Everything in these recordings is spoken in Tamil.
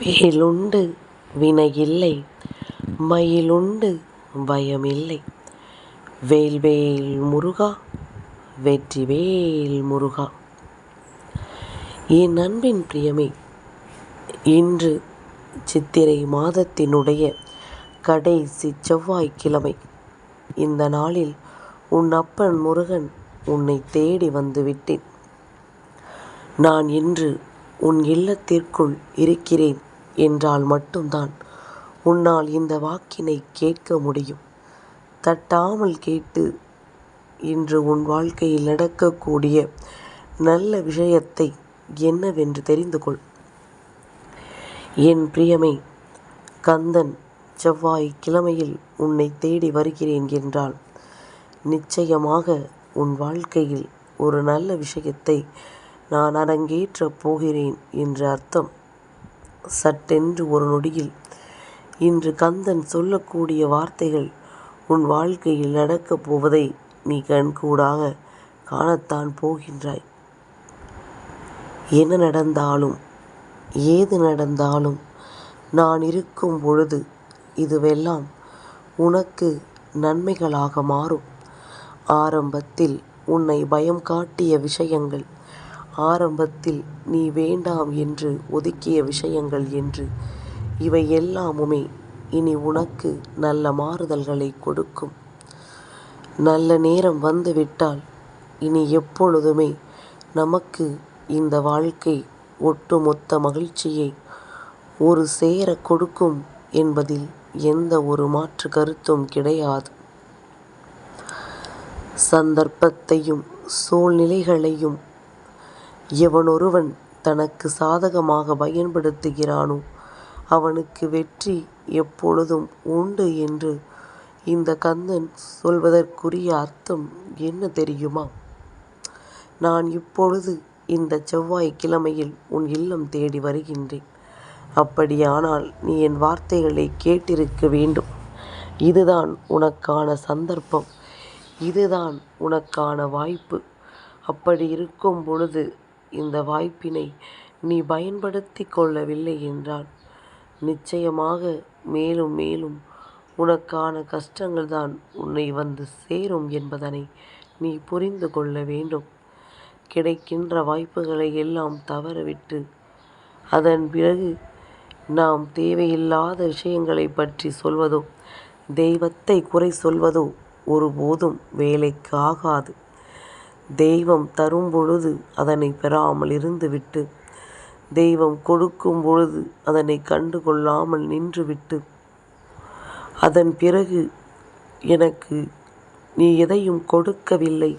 வேலுண்டு வினையில்லை மயிலுண்டு பயமில்லை. வேல்வேல் முருகா வெற்றிவேல் முருகா. என் அன்பின் பிரியமே இன்று சித்திரை மாதத்தினுடைய கடைசி செவ்வாய்க்கிழமை. இந்த நாளில் உன் அப்பன் முருகன் உன்னை தேடி வந்துவிட்டேன் நான் இன்று உன் இல்லத்திற்குள் இருக்கிறேன் என்றால் மட்டும்தான் உன்னால் இந்த வாக்கினை கேட்க முடியும். தட்டாமல் கேட்டு இன்று உன் வாழ்க்கையில் நடக்கக்கூடிய நல்ல விஷயத்தை என்னவென்று தெரிந்து கொள் என் பிரியமே கந்தன் செவ்வாய் கிழமையில் உன்னை தேடி வருகிறேன் என்றால் நிச்சயமாக உன் வாழ்க்கையில் ஒரு நல்ல விஷயத்தை நான் அரங்கேற்றப் போகிறேன் என்று அர்த்தம். சட்டென்று ஒரு நொடியில் இன்று கந்தன் சொல்லக்கூடிய வார்த்தைகள் உன் வாழ்க்கையில் நடக்கப் போவதை நீ கண்கூடாக காணத்தான் போகின்றாய். என்ன நடந்தாலும் ஏது நடந்தாலும் நான் இருக்கும் பொழுது இதுவெல்லாம் உனக்கு நன்மைகளாக மாறும். ஆரம்பத்தில் உன்னை பயம் காட்டிய விஷயங்கள் ஆரம்பத்தில் நீ வேண்டாம் என்று ஒதுக்கிய விஷயங்கள் என்று. இவை எல்லாமுமே இனி உனக்கு நல்ல மாறுதல்களை கொடுக்கும். நல்ல நேரம் வந்துவிட்டால் இனி எப்பொழுதுமே நமக்கு இந்த வாழ்க்கை ஒட்டுமொத்த மகிழ்ச்சியை ஒரு சேர கொடுக்கும் என்பதில் எந்த ஒரு மாற்று கருத்தும் கிடையாது. சந்தர்ப்பத்தையும் சூழ்நிலைகளையும் எவனொருவன் தனக்கு சாதகமாக பயன்படுத்துகிறானோ அவனுக்கு வெற்றி எப்பொழுதும் உண்டு என்று இந்த கந்தன் சொல்வதற்குரிய அர்த்தம் என்ன தெரியுமா? நான் இப்பொழுது இந்த செவ்வாய் கிழமையில் உன் இல்லம் தேடி வருகின்றேன். அப்படியானால் நீ என் வார்த்தைகளை கேட்டிருக்க வேண்டும். இதுதான் உனக்கான சந்தர்ப்பம். இதுதான் உனக்கான வாய்ப்பு. அப்படி இருக்கும் பொழுது இந்த வாய்ப்பினை நீ பயன்படுத்தி கொள்ளவில்லை என்றால் நிச்சயமாக மேலும் மேலும் உனக்கான கஷ்டங்கள் தான் உன்னை வந்து சேரும் என்பதனை நீ புரிந்து கொள்ள வேண்டும். கிடைக்கின்ற வாய்ப்புகளை எல்லாம் தவறவிட்டு அதன் பிறகு நாம் தேவையில்லாத விஷயங்களை பற்றி சொல்வதோ தெய்வத்தை குறை சொல்வதோ ஒருபோதும் வேலைக்கு ஆகாது. தெய்வம் தரும் பொழுது அதனை பெறாமல் இருந்துவிட்டு தெய்வம் கொடுக்கும் பொழுது அதனை கண்டு கொள்ளாமல் நின்றுவிட்டு அதன் பிறகு எனக்கு நீ எதையும் கொடுக்கவில்லை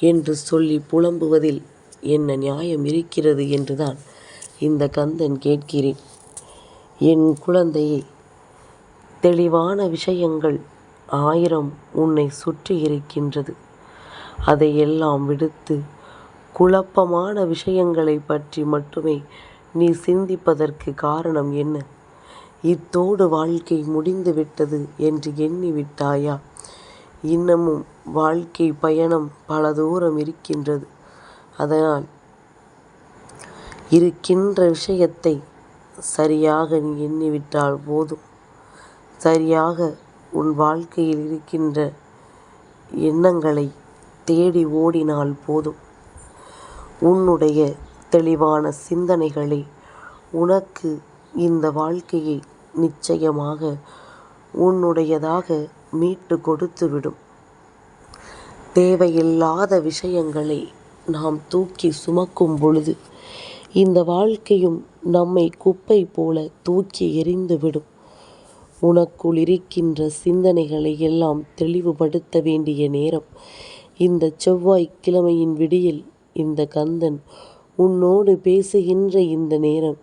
என்று சொல்லி புலம்புவதில் என்ன நியாயம் இருக்கிறது என்றுதான் இந்த கந்தன் கேட்கிறேன். என் குழந்தையே தெளிவான விஷயங்கள் ஆயிரம் உன்னை சுற்றி இருக்கின்றது. அதையெல்லாம் விடுத்து குழப்பமான விஷயங்களை பற்றி மட்டுமே நீ சிந்திப்பதற்கு காரணம் என்ன? இத்தோடு வாழ்க்கை முடிந்துவிட்டது என்று எண்ணிவிட்டாயா இன்னமும் வாழ்க்கை பயணம் பல தூரம் இருக்கின்றது. அதனால் இருக்கின்ற விஷயத்தை சரியாக நீ எண்ணிவிட்டால் போதும். சரியாக உன் வாழ்க்கையில் இருக்கின்ற எண்ணங்களை தேடி ஓடினால் போதும். உன்னுடைய தெளிவான சிந்தனைகளை உனக்கு இந்த வாழ்க்கையை நிச்சயமாக உன்னுடையதாக மீட்டு கொடுத்துவிடும் தேவையில்லாத விஷயங்களை நாம் தூக்கி சுமக்கும் பொழுது இந்த வாழ்க்கையும் நம்மை குப்பை போல தூக்கி எறிந்துவிடும் உனக்குள் இருக்கின்ற சிந்தனைகளை எல்லாம் தெளிவுபடுத்த வேண்டிய நேரம் இந்த செவ்வாய் கிழமையின் விடியில் இந்த கந்தன் உன்னோடு பேசுகின்ற இந்த நேரம்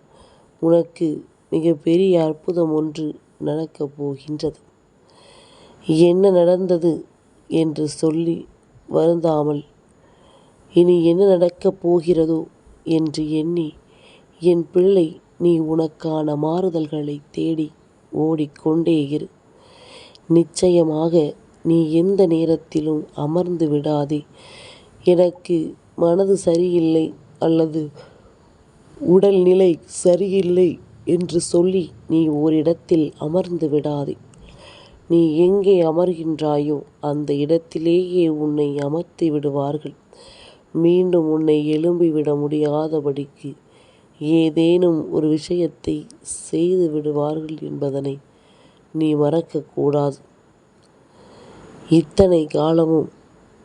உனக்கு மிகப்பெரிய அற்புதம் ஒன்று நடக்கப் போகின்றது. என்ன நடந்தது என்று சொல்லி வருந்தாமல் இனி என்ன நடக்கப் போகிறதோ என்று எண்ணி என் பிள்ளை நீ உனக்கான மாறுதல்களை தேடி ஓடிக்கொண்டே இரு. நிச்சயமாக நீ எந்த நேரத்திலும் அமர்ந்து விடாதே. எனக்கு மனது சரியில்லை அல்லது உடல்நிலை சரியில்லை என்று சொல்லி நீ ஓரிடத்தில் அமர்ந்து விடாதே. நீ எங்கே அமர்கின்றாயோ அந்த இடத்திலேயே உன்னை அமர்த்தி விடுவார்கள். மீண்டும் உன்னை எழும்பிவிட முடியாதபடிக்கு ஏதேனும் ஒரு விஷயத்தை செய்து விடுவார்கள் என்பதனை நீ மறக்கக்கூடாது. இத்தனை காலமும்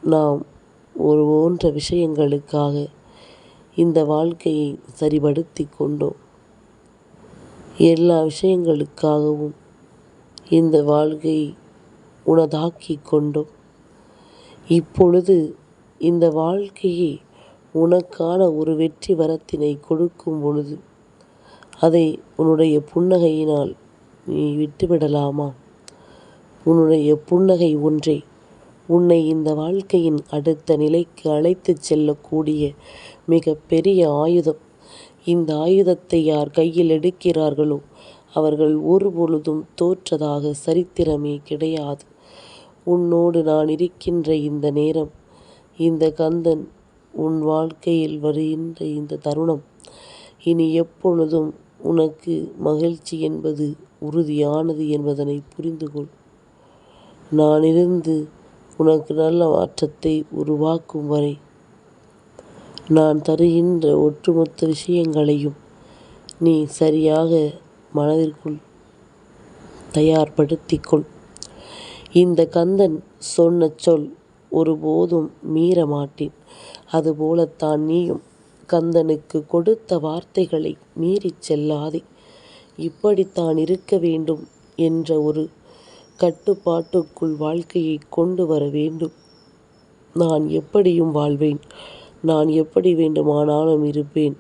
நாம் ஒரு போன்ற விஷயங்களுக்காக இந்த வாழ்க்கையை சரிபடுத்தி கொண்டோம். எல்லா விஷயங்களுக்காகவும் இந்த வாழ்க்கையை உனதாக்கி கொண்டோம். இப்பொழுது இந்த வாழ்க்கையை உனக்கான ஒரு வெற்றி வரத்தினை கொடுக்கும் பொழுது அதை உன்னுடைய புன்னகையினால் நீ விட்டுவிடலாமா? உன்னுடைய புன்னகை ஒன்றே. உன்னை இந்த வாழ்க்கையின் அடுத்த நிலைக்கு அழைத்துச் செல்லக்கூடிய மிக பெரிய ஆயுதம். இந்த ஆயுதத்தை யார் கையில் எடுக்கிறார்களோ அவர்கள் ஒருபொழுதும் தோற்றதாக சரித்திரமே கிடையாது. உன்னோடு நான் இருக்கின்ற இந்த நேரம் இந்த கந்தன் உன் வாழ்க்கையில் வருகின்ற இந்த தருணம். இனி எப்பொழுதும் உனக்கு மகிழ்ச்சி என்பது உறுதியானது என்பதனை புரிந்து நானிருந்து நான் இருந்து உனக்கு நல்ல மாற்றத்தை உருவாக்கும் வரை நான் தருகின்ற ஒட்டுமொத்த விஷயங்களையும் நீ சரியாக மனதிற்குள் தயார்படுத்திக்கொள். இந்த கந்தன் சொன்ன சொல் ஒருபோதும் மீற மாட்டேன். அதுபோலத்தான் நீயும் கந்தனுக்கு கொடுத்த வார்த்தைகளை மீறிச் செல்லாதே. இப்படித்தான் இருக்க வேண்டும் என்ற ஒரு கட்டுப்பாட்டுக்குள் வாழ்க்கையை கொண்டு வர வேண்டும். நான் எப்படியும் வாழ்வேன். நான் எப்படி வேண்டுமானாலும் இருப்பேன்.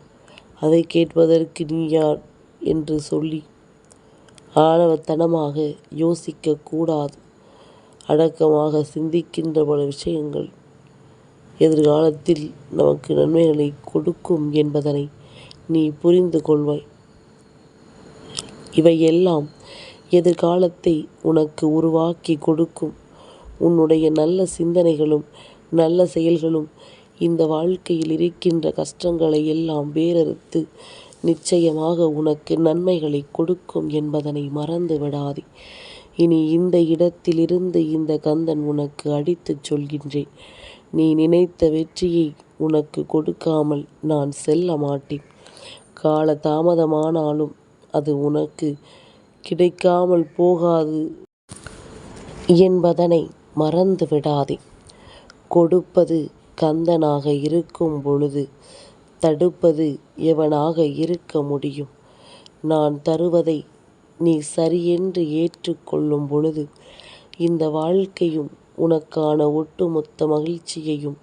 அதை கேட்பதற்கு நீ யார்? என்று சொல்லி ஆணவத்தனமாக யோசிக்கக்கூடாது அடக்கமாக சிந்திக்கின்ற பல விஷயங்கள் எதிர்காலத்தில் நமக்கு நன்மைகளை கொடுக்கும் என்பதனை நீ புரிந்து கொள்வாய். இவையெல்லாம் எதிர்காலத்தை உனக்கு உருவாக்கி கொடுக்கும். உன்னுடைய நல்ல சிந்தனைகளும் நல்ல செயல்களும் இந்த வாழ்க்கையில் இருக்கின்ற கஷ்டங்களை எல்லாம் வேறறுத்து நிச்சயமாக உனக்கு நன்மைகளை கொடுக்கும் என்பதனை மறந்து விடாதே. இனி இந்த இடத்திலிருந்து இந்த கந்தன் உனக்கு அடித்துச் சொல்கின்றேன். நீ நினைத்த வெற்றியை உனக்கு கொடுக்காமல் நான் செல்ல மாட்டேன். கால தாமதமானாலும் அது உனக்கு கிடைக்காமல் போகாது என்பதனை மறந்து விடாதே. கொடுப்பது கந்தனாக இருக்கும் பொழுது தடுப்பது எவனாக இருக்க முடியும்? நான் தருவதை நீ சரியென்று ஏற்றுக்கொள்ளும் பொழுது இந்த வாழ்க்கையும் உனக்கான ஒட்டுமொத்த மகிழ்ச்சியையும்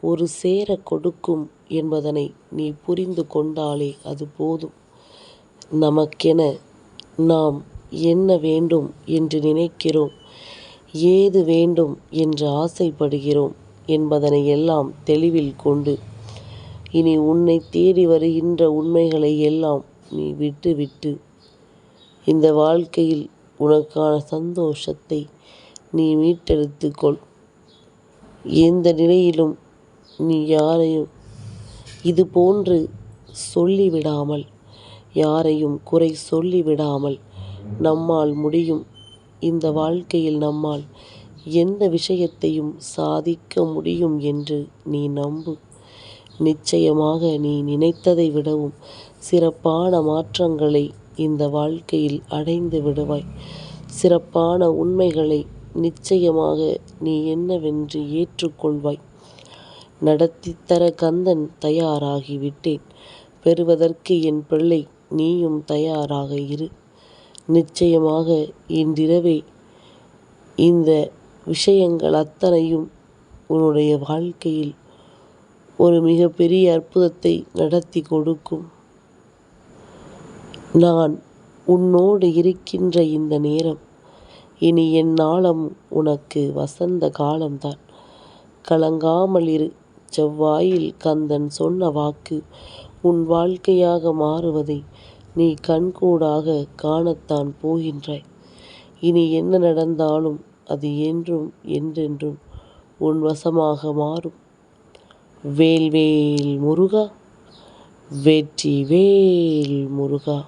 ஒரு சேர கொடுக்கும் என்பதனை நீ புரிந்து கொண்டாலே அது போதும். நமக்கென நாம் என்ன வேண்டும் என்று நினைக்கிறோம்? ஏது வேண்டும் என்று ஆசைப்படுகிறோம் என்பதனை எல்லாம் தெளிவில் கொண்டு இனி உன்னை தேடி வருகின்ற உண்மைகளை எல்லாம் நீ விட்டுவிட்டு இந்த வாழ்க்கையில் உனக்கான சந்தோஷத்தை நீ மீட்டெடுத்துக்கொள் எந்த நிலையிலும் நீ யாரையும் இது போன்று சொல்லிவிடாமல் யாரையும் குறை சொல்லிவிடாமல் நம்மால் முடியும். இந்த வாழ்க்கையில் நம்மால் எந்த விஷயத்தையும் சாதிக்க முடியும் என்று நீ நம்பு. நிச்சயமாக நீ நினைத்ததை விடவும் சிறப்பான மாற்றங்களை இந்த வாழ்க்கையில் அடைந்து விடுவாய். சிறப்பான உண்மைகளை நிச்சயமாக நீ என்னவென்று ஏற்றுக்கொள்வாய். நடத்தித்தர கந்தன் தயாராகிவிட்டேன். பெறுவதற்கு என் பிள்ளை நீயும் தயாராக இரு. நிச்சயமாக இன்றிரவே இந்த விஷயங்கள் அத்தனையும் உன்னுடைய வாழ்க்கையில் ஒரு மிகப்பெரிய அற்புதத்தை நடத்தி கொடுக்கும். நான் உன்னோடு இருக்கின்ற இந்த நேரம் இனி என் நாளம் உனக்கு வசந்த காலம்தான். கலங்காமல் இரு. செவ்வாயில் கந்தன் சொன்ன வாக்கு உன் வாழ்க்கையாக மாறுவதை நீ கண்கூடாக காணத்தான் போகின்றாய். இனி என்ன நடந்தாலும் அது என்றும் என்றென்றும் உன் வசமாக மாறும். வேல்வேல் முருகா வெற்றி வேல் முருகா.